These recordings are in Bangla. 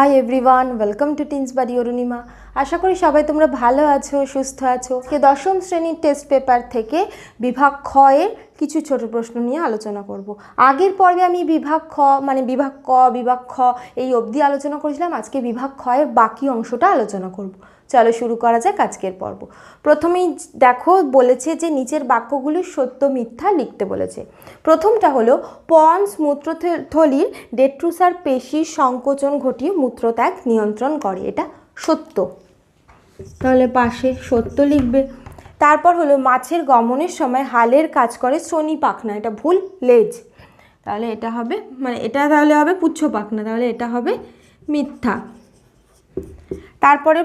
Hi everyone welcome to teens বাড়ি অরুণিমা আশা করি সবাই তোমরা ভালো আছো, সুস্থ আছো। দশম শ্রেণির টেস্ট পেপার থেকে বিভাগ এর কিছু ছোট প্রশ্ন নিয়ে আলোচনা করব। আগের পর্বে আমি বিভাগ খ মানে বিভাগ ক, বিভাগ খ এই অবধি আলোচনা করেছিলাম। আজকে বিভাগ খ এর বাকি অংশটা আলোচনা করব। চলো শুরু করা যাক আজকের পর্ব। প্রথমেই দেখো, বলেছে যে নিচের বাক্যগুলি সত্য, মিথ্যা লিখতে বলেছে। প্রথমটা হলো, পন্স মূত্রথলির ডেট্রুসার পেশির সংকোচন ঘটিয়ে মূত্রত্যাগ নিয়ন্ত্রণ করে। এটা সত্য। তাহলে পাশে সত্য লিখবে। তারপর হলো মাছের গমনের সময় হালের কাজ করে শ্রোণী পাখনা, এটা ভুল, লেজ। তাহলে এটা হবে মানে এটা তাহলে হবে পুচ্ছ পাখনা, তাহলে এটা হবে মিথ্যা। তারপরে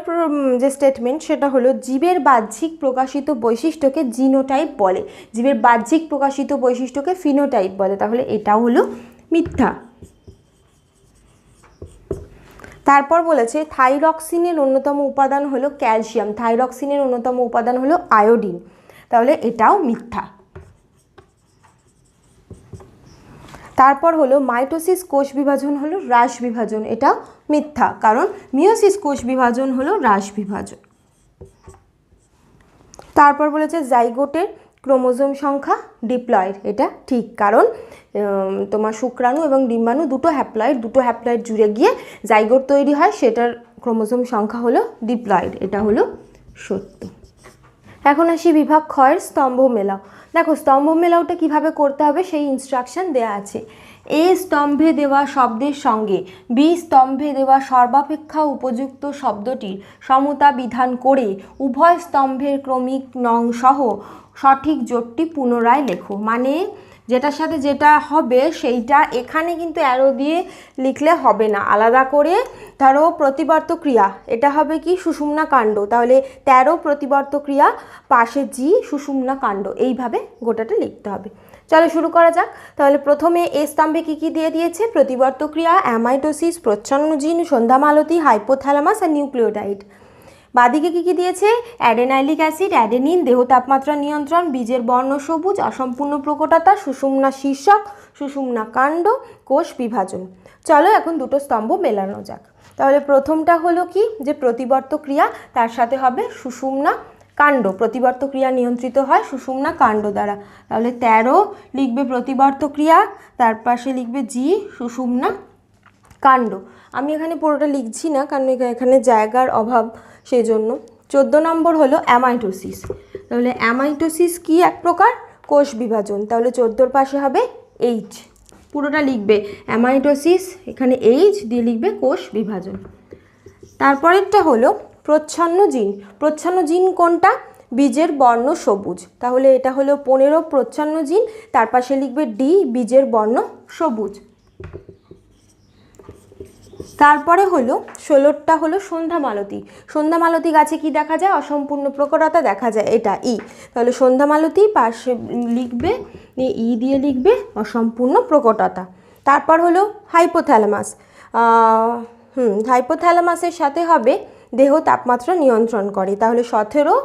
যে স্টেটমেন্ট সেটা হলো জীবের বাহ্যিক প্রকাশিত বৈশিষ্ট্যকে জিনোটাইপ বলে। জীবের বাহ্যিক প্রকাশিত বৈশিষ্ট্যকে ফিনোটাইপ বলে, তাহলে এটা হলো মিথ্যা। তারপর বলেছে, থাইরক্সিনের অন্যতম উপাদান হলো ক্যালসিয়াম, থাইরক্সিনের অন্যতম উপাদান হলো আয়োডিন। তাহলে এটাও মিথ্যা। তারপর হলো, মাইটোসিস কোষ বিভাজন হলো হ্রাস বিভাজন, এটা মিথ্যা, কারণ মিওসিস কোষ বিভাজন হলো হ্রাস বিভাজন। তারপর বলেছে, জাইগোটের ক্রোমোজোম সংখ্যা ডিপ্লয়েড। এটা ঠিক, কারণ তোমার শুক্রাণু এবং ডিম্বাণু দুটো হ্যাপ্লয়েড দুটো হ্যাপ্লয়েড জুড়ে গিয়ে জাইগোর তৈরি হয়, সেটার ক্রোমোজোম সংখ্যা হলো ডিপ্লয়েড এটা হলো সত্য। এখন আসি বিভাগ ক্ষয়ের স্তম্ভ মেলাও। দেখো, স্তম্ভ মেলাওটা কীভাবে করতে হবে, সেই ইনস্ট্রাকশন দেয়া আছে। এ স্তম্ভে দেওয়া শব্দের সঙ্গে বি স্তম্ভে দেওয়া সর্বাপেক্ষা উপযুক্ত শব্দটির সমতা বিধান করে উভয় স্তম্ভের ক্রমিক নং সহ সঠিক জোটটি পুনরায় লেখো। মানে যেটার সাথে যেটা হবে সেইটা এখানে কিন্তু অ্যারো দিয়ে লিখলে হবে না। আলাদা করে ধরো প্রতিবর্ত ক্রিয়া, এটা হবে কি সুষুম্না কাণ্ড। তাহলে তেরো প্রতিবর্ত ক্রিয়া, পাশে জি সুষুম্না কাণ্ড। এইভাবে গোটাটা লিখতে হবে। চলো শুরু করা যাক। তাহলে প্রথমে এ স্তম্ভে কী কী দিয়ে দিয়েছে? প্রতিবর্ত ক্রিয়া অ্যামাইটোসিস, প্রচ্ছন্ন জিন, সন্ধ্যামালতি, হাইপোথ্যালামাস আর নিউক্লিওটাইড। বাদিকে কী কী দিয়েছে? অ্যাডেনাইলিক অ্যাসিড, অ্যাডেনিন, দেহ তাপমাত্রা নিয়ন্ত্রণ, বীজের বর্ণ সবুজ, অসম্পূর্ণ প্রকটতা, সুষুম্না শীর্ষক, সুষুম্না কাণ্ড, কোষ বিভাজন। চলো এখন দুটো স্তম্ভ মেলানো যাক। তাহলে প্রথমটা হলো কি? যে প্রতিবর্ত ক্রিয়া তার সাথে হবে সুষুম্না কাণ্ড, প্রতিবর্ত ক্রিয়া নিয়ন্ত্রিত হয় সুষুম্না কাণ্ড দ্বারা। তাহলে তেরো লিখবে প্রতিবর্ত ক্রিয়া, তার পাশে লিখবে জি, সুষুম্না কাণ্ড। আমি এখানে পুরোটা লিখছি না, কারণ এখা- এখানে জায়গার অভাব সেই জন্য চোদ্দ নম্বর হলো অ্যামাইটোসিস। তাহলে অ্যামাইটোসিস কি এক প্রকার? কোষ বিভাজন। তাহলে চোদ্দোর পাশে হবে এইচ। পুরোটা লিখবে অ্যামাইটোসিস, এখানে এইচ, দিয়ে লিখবে কোষ বিভাজন। তারপরেরটা হলো প্রচ্ছন্ন জিন। প্রচ্ছন্ন জিন কোনটা? বীজের বর্ণ সবুজ। তাহলে এটা হলো পনেরো প্রচ্ছন্ন জিন, তার পাশে লিখবে ডি, বীজের বর্ণ সবুজ। তারপরে হলো ষোলোরটা হলো সন্ধ্যা মালতী। সন্ধ্যা মালতী গাছে কি দেখা যায়? অসম্পূর্ণ প্রকটতা দেখা যায়, এটা ই। তাহলে সন্ধ্যা মালতী পাশে লিখবে ই দিয়ে লিখবে অসম্পূর্ণ প্রকটতা। তারপর হলো হাইপোথ্যালামাস। হুম, হাইপোথ্যালামাসের সাথে হবে দেহ তাপমাত্রা নিয়ন্ত্রণ করে। তাহলে সতেরো,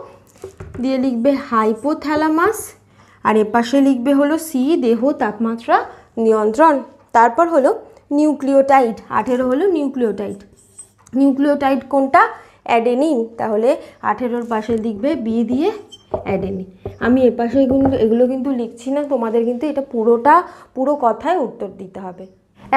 দিয়ে লিখবে হাইপোথ্যালামাস আর এপাশে লিখবে হলো সি দেহ তাপমাত্রা নিয়ন্ত্রণ। তারপর হলো নিউক্লিওটাইড, আঠেরো হলো নিউক্লিওটাইড। নিউক্লিওটাইড কোনটা? অ্যাডেনিন। তাহলে আঠেরোর পাশে লিখবে বি দিয়ে অ্যাডেনিন। আমি এপাশে এগুলো এগুলো কিন্তু লিখছি না, তোমাদের কিন্তু এটা পুরোটা, পুরো কথায় উত্তর দিতে হবে।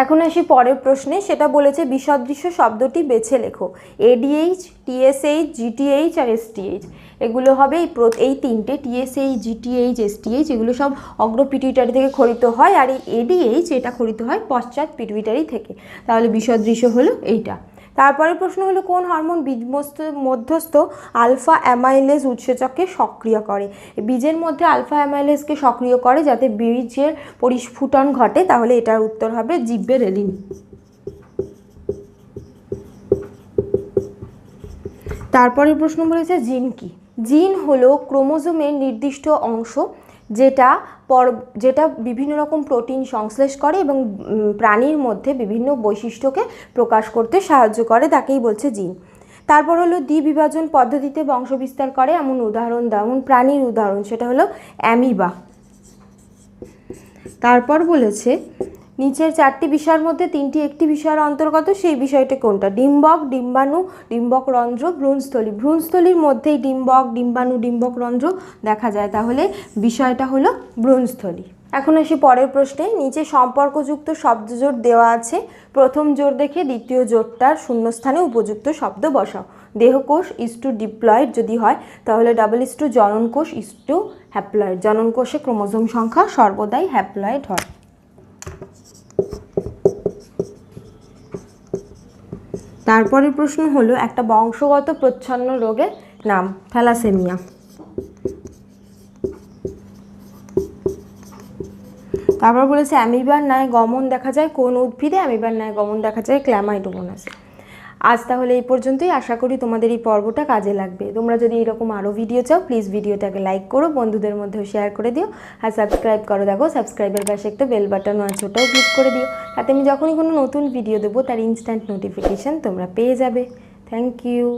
এখন আসি পরের প্রশ্নে, সেটা বলেছে বিসদৃশ্য শব্দটি বেছে লেখো এডিএইচ টিএসএইচ জিটিএইচ আর এসটিএইচ এগুলো হবে এই এই তিনটে টিএসএইচ জিটিএইচ এসটিএইচ এগুলো সব অগ্র পিটুইটারি থেকে খরিত হয়, আর এই এডিএইচ এটা খরিত হয় পশ্চাৎ পিটুইটারি থেকে। তাহলে বিসদৃশ্য হলো এইটা। তারপরের প্রশ্ন হলো, কোন হরমোন বীজমস্ত মধ্যস্থ আলফা অ্যামাইলেজ উৎসেচককে সক্রিয় করে? বীজের মধ্যে আলফা অ্যামাইলেজকে সক্রিয় করে যাতে বীজের পরিস্ফুটন ঘটে, তাহলে এটার উত্তর হবে জিব্বে রেলিন। তারপরের প্রশ্ন বলেছে, জিন কি? জিন হলো ক্রোমোজোমের নির্দিষ্ট অংশ যেটা পর, যেটা বিভিন্ন রকম প্রোটিন সংশ্লেষ করে এবং প্রাণীর মধ্যে বিভিন্ন বৈশিষ্ট্যকে প্রকাশ করতে সাহায্য করে, তাকেই বলছে জিন। তারপর হলো দ্বিবিভাজন পদ্ধতিতে বংশবিস্তার করে, এমন উদাহরণ এমন প্রাণীর উদাহরণ, সেটা হলো অ্যামিবা। তারপর বলেছে নিচের চারটি বিষয়ের মধ্যে তিনটি একটি বিষয়ের অন্তর্গত, সেই বিষয়টি কোনটা? ডিম্বক, ডিম্বাণু, ডিম্বক রন্ধ্র, ভ্রূণস্থলী। ভ্রূণস্থলীর মধ্যেই ডিম্বক, ডিম্বাণু, ডিম্বক রন্ধ্র দেখা যায়। তাহলে বিষয়টা হলো ভ্রূণস্থলী। এখন আসি পরের প্রশ্নে। নিচে সম্পর্কযুক্ত শব্দজোড় দেওয়া আছে। প্রথম জোর দেখে দ্বিতীয় জোরটার শূন্যস্থানে উপযুক্ত শব্দ বসাও। দেহকোষ ইস টু ডিপ্লয়েড যদি হয়, তাহলে ডাবল ইস টু জননকোষ ইস টু হ্যাপ্লয়েড। জননকোষে ক্রোমোজোম সংখ্যা সর্বদাই হ্যাপ্লয়েড হয়। তারপরের প্রশ্ন হলো একটা বংশগত প্রচ্ছন্ন রোগের নাম, থ্যালাসেমিয়া। তারপর বলেছে, অ্যামিবার ন্যায় গমন দেখা যায় কোন উদ্ভিদে? অ্যামিবার ন্যায় গমন দেখা যায় ক্ল্যামাইডোমোনাসে আজ তাহলে এই পর্যন্তই। আশা করি তোমাদের এই পর্বটা কাজে লাগবে। তোমরা যদি এরকম আরও ভিডিও চাও প্লিজ ভিডিওটাকে লাইক করো, বন্ধুদের মধ্যেও শেয়ার করে দিও। আর সাবস্ক্রাইব করো। দেখো সাবস্ক্রাইবের পাশে একটা বেল বাটন আছে, ওটাও ক্লিক করে দিও। তাতে আমি যখনই কোনো নতুন ভিডিও দেবো, তার ইনস্ট্যান্ট নোটিফিকেশান তোমরা পেয়ে যাবে। Thank you